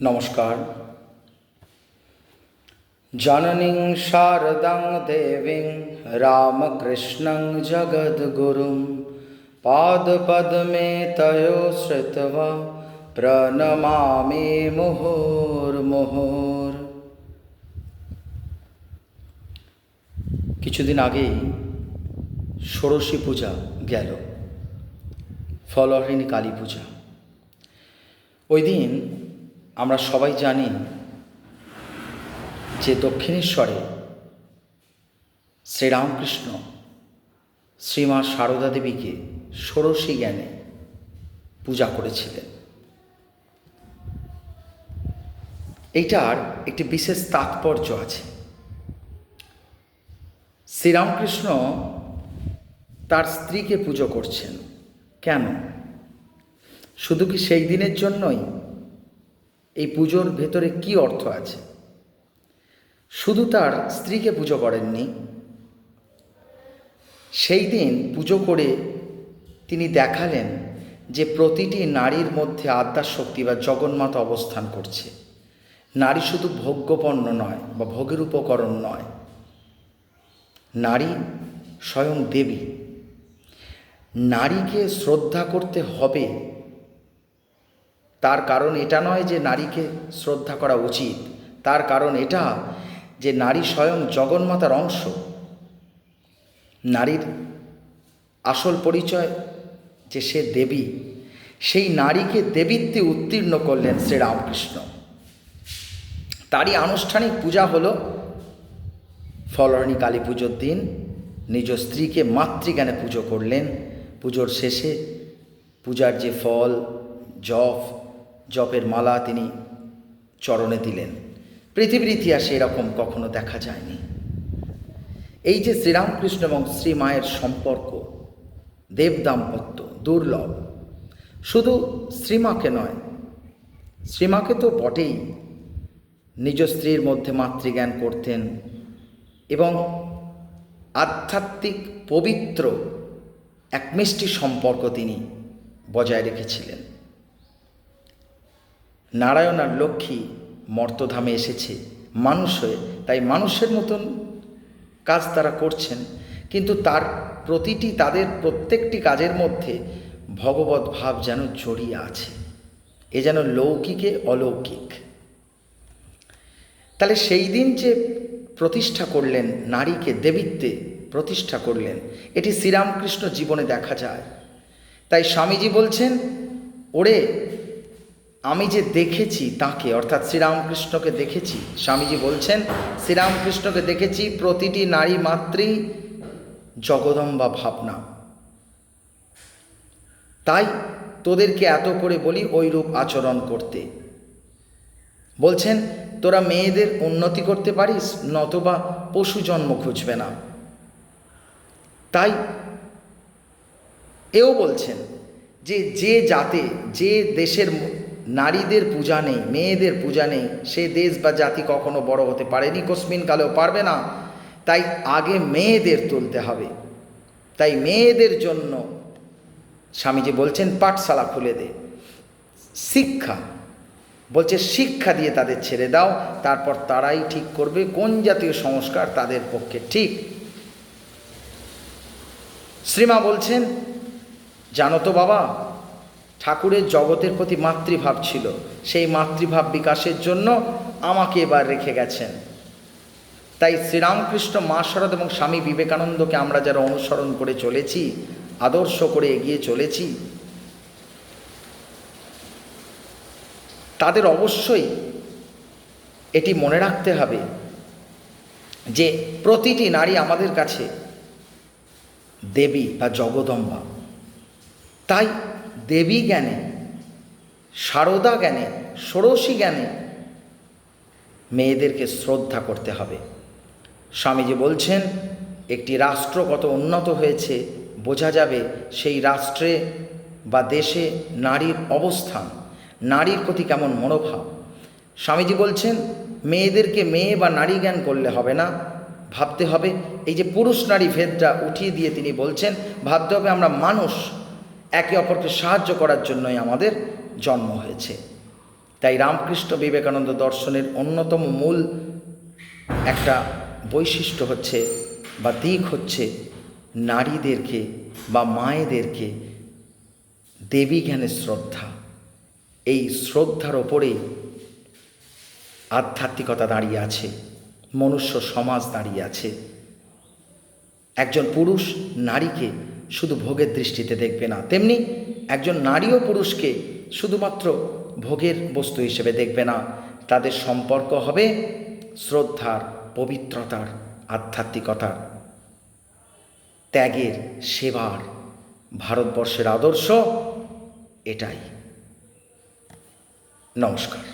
নমস্কার। জননীং শারদাং দেবীং রামকৃষ্ণং জগদ্গুরুম। পাদপদ্মে তয়ো শ্রিত্বা প্রণমামি মুহুর্মুহুর। কিছুদিন আগেই ষোড়শী পূজা গেল, ফলহরিণী কালী পূজা। ওই দিন আমরা সবাই জানি যে দক্ষিণেশ্বরে শ্রীরামকৃষ্ণ শ্রীমা সারদা দেবীকে ষোড়শী জ্ঞানে পূজা করেছিলেন। এইটার একটি বিশেষ তাৎপর্য আছে। শ্রীরামকৃষ্ণ তার স্ত্রীকে পুজো করছেন। কেন? শুধু কি সেই দিনের জন্যই? এই পুজোর ভেতরে কি অর্থ আছে? শুধু তার স্ত্রীকে পুজো করেননি। সেই দিন পুজো করে তিনি দেখালেন যে প্রতিটি নারীর মধ্যে আদ্যার শক্তি বা জগন্মাতা অবস্থান করছে। নারী শুধু ভোগ্যপণ্য নয় বা ভোগের উপকরণ নয়, নারী স্বয়ং দেবী। নারীকে শ্রদ্ধা করতে হবে তার কারণ এটা নয় যে নারীকে শ্রদ্ধা করা উচিত। তার কারণ এটা যে নারী স্বয়ং জগন্মাতার অংশ। নারীর আসল পরিচয় যে সে দেবী, সেই নারীকে দেবীত্বে উত্তীর্ণ করলেন শ্রীরামকৃষ্ণ তারই আনুষ্ঠানিক পূজা হল ফলরণী কালী পুজোর দিন। নিজ স্ত্রীকে মাতৃজ্ঞানে পুজো করলেন। পুজোর শেষে পূজার যে ফল, জপ জপের মালা তিনি চরণে দিলেন। পৃথিবীর ইতিহাসে এরকম কখনো দেখা যায়নি। এই যে শ্রীরামকৃষ্ণ এবং শ্রীমায়ের সম্পর্ক দেব দাম্পত্য দুর্লভ, শুধু শ্রীমাকে নয়, শ্রীমাকে তো বটেই নিজ স্ত্রীর মধ্যে মাতৃজ্ঞান করতেন এবং আধ্যাত্মিক পবিত্র এক মিষ্টি সম্পর্ক তিনি বজায় রেখেছিলেন। নারায়ণ আর লক্ষ্মী মর্তধামে এসেছে, মানুষ হয়ে। তাই মানুষের মতন কাজ তারা করছেন। কিন্তু তার প্রতিটি, তাদের প্রত্যেকটি কাজের মধ্যে ভগবত ভাব যেন জড়িয়ে আছে। এ যেন লৌকিকে অলৌকিক। তাহলে সেই দিন যে প্রতিষ্ঠা করলেন, নারীকে, দেবীত্বে প্রতিষ্ঠা করলেন, এটি শ্রীরামকৃষ্ণ জীবনে দেখা যায়। তাই স্বামীজি বলছেন, ওরে আমি যে দেখেছি তাকে, অর্থাৎ শ্রীরামকৃষ্ণকে দেখেছি, স্বামীজি বলছেন, শ্রীরামকৃষ্ণকে দেখেছি প্রতিটি নারী মাত্রই জগদম্বা ভাবনা। তাই তোদেরকে এত করে বলি ওইরূপ আচরণ করতে। বলছেন, তোরা মেয়েদের উন্নতি করতে পারিস, নতবা পশু জন্ম খুঁজবে না। তাই এও বলছেন যে যে জাতে, যে দেশের নারীদের পূজা নেই, মেয়েদের পূজা নেই। সে দেশ বা জাতি কখনো বড় হতে পারেনি কসমিন কালেও পারবে না। তাই আগে মেয়েদের তুলতে হবে। তাই মেয়েদের জন্য স্বামীজি বলছেন, পাঠশালা খুলে দে। শিক্ষা। বলছে, শিক্ষা দিয়ে তাদের ছেড়ে দাও, তারপর তারাই ঠিক করবে কোন জাতীয় সংস্কার তাদের পক্ষে ঠিক। শ্রীমা বলছেন, জানো তো বাবা ঠাকুরের জগতের প্রতি মাতৃভাব ছিল। সেই মাতৃভাব বিকাশের জন্য আমাকে এবার রেখে গেছেন। তাই শ্রীরামকৃষ্ণ মা শরৎ এবং স্বামী বিবেকানন্দকে আমরা যারা অনুসরণ করে চলেছি, আদর্শ করে এগিয়ে চলেছি, তাদের অবশ্যই এটি মনে রাখতে হবে যে প্রতিটি নারী আমাদের কাছে দেবী বা জগদম্বা। তাই দেবী জ্ঞানে, সারদা জ্ঞানে, ষোড়শী জ্ঞানে মেয়েদেরকে শ্রদ্ধা করতে হবে। স্বামীজি বলছেন, একটি রাষ্ট্র কত উন্নত হয়েছে, বোঝা যাবে সেই রাষ্ট্রে বা দেশে নারীর অবস্থান, নারীর প্রতি কেমন মনোভাব। স্বামীজি বলছেন, মেয়েদেরকে মেয়ে বা নারী জ্ঞান করলে হবে না, ভাবতে হবে, এই যে পুরুষ নারী ভেদটা উঠিয়ে দিয়ে তিনি বলছেন, ভাবতে হবে আমরা মানুষ একে অপরকে সাহায্য করার জন্যই আমাদের জন্ম হয়েছে। তাই রামকৃষ্ণ বিবেকানন্দ দর্শনের অন্যতম মূল একটা বৈশিষ্ট্য হচ্ছে বা দিক হচ্ছে নারীদেরকে বা মায়েদেরকে দেবী জ্ঞানের শ্রদ্ধা। এই শ্রদ্ধার ওপরে আধ্যাত্মিকতা দাঁড়িয়ে আছে, মনুষ্য সমাজ দাঁড়িয়ে আছে। একজন পুরুষ নারীকে শুধু ভোগের দৃষ্টিতে দেখবে না, তেমনি একজন নারী ও পুরুষকে শুধুমাত্র ভোগের বস্তু হিসেবে দেখবে না। তাদের সম্পর্ক হবে শ্রদ্ধার, পবিত্রতার, আধ্যাত্মিকতার, ত্যাগের, সেবার। ভারতবর্ষের আদর্শ এটাই। নমস্কার।